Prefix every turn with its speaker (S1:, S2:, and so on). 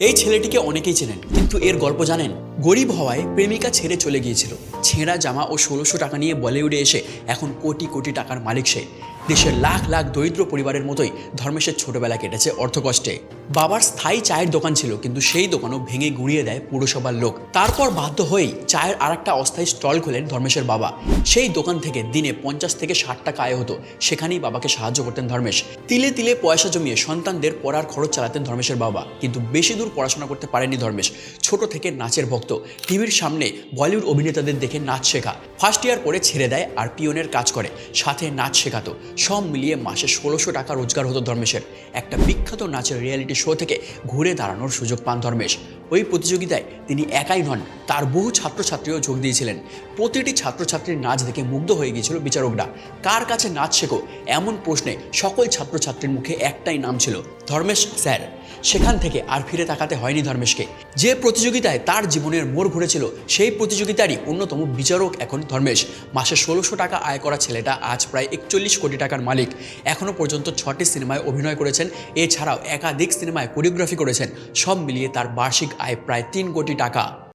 S1: এই ছেলেটিকে অনেকেই চেনেন কিন্তু এর গল্প জানেন? গরিব হওয়ায় প্রেমিকা ছেড়ে চলে গিয়েছিল। ছেঁড়া জামা ও ষোলোশো টাকা নিয়ে বলিউডে এসে এখন কোটি কোটি টাকার মালিক সে। দেশের লাখ লাখ দরিদ্র পরিবারের মতোই ধর্মেশের ছোটবেলা কেটেছে অর্থকষ্টে। বাবার স্থায়ী চায়ের দোকান ছিল, কিন্তু সেই দোকানও ভেঙে গুঁড়িয়ে দেয় পুরসভার লোক। তারপর বাধ্য হয়েই চায়ের আর একটা অস্থায়ী স্টল খোলেন ধর্মেশের বাবা। সেই দোকান থেকে দিনে পঞ্চাশ থেকে ষাট টাকা আয় হতো। সেখানেই বাবাকে সাহায্য করতেন ধর্মেশ। তিলে তিলে পয়সা জমিয়ে সন্তানদের পড়ার খরচ চালাতেন ধর্মেশের বাবা। কিন্তু বেশি দূর পড়াশোনা করতে পারেনি ধর্মেশ। ছোট থেকে নাচের ভক্ত। টিভির সামনে বলিউড অভিনেতাদের দেখে নাচ শেখা। ফার্স্ট ইয়ার পরে ছেড়ে দেয় আর পিওনের কাজ করে। সাথে নাচ শেখাতো। সব মিলিয়ে মাসে ষোলোশো টাকা রোজগার হতো ধর্মেশের। একটা বিখ্যাত নাচের রিয়েলিটি শো থেকে ঘুরে দাঁড়ানোর সুযোগ পান ধর্মেশ। ওই প্রতিযোগিতায় তিনি একাই নন তার বহু ছাত্রছাত্রীও যোগ দিয়েছিলেন। প্রতিটি ছাত্রছাত্রীর নাচ দেখে মুগ্ধ হয়ে গিয়েছিল বিচারকরা। কার কাছে নাচ শেখো? এমন প্রশ্নে সকল ছাত্রছাত্রীর মুখে একটাই নাম ছিল ধর্মেশ স্যার, সেখান থেকে আর ফিরে তাকাতে হয়নি ধর্মেশকে। যে প্রতিযোগিতায় তার জীবনের মোড় ঘুরেছিল, সেই প্রতিযোগিতারই অন্যতম বিচারক এখন ধর্মেশ। মাসে ষোলোশো টাকা আয় করা ছেলেটা আজ প্রায় একচল্লিশ কোটি টাকার মালিক। এখনও পর্যন্ত ছটি সিনেমায় অভিনয় করেছেন, এছাড়াও একাধিক সিনেমায় কোরিওগ্রাফি করেছেন। সব মিলিয়ে তার বার্ষিক আয় প্রায় তিন কোটি টাকা।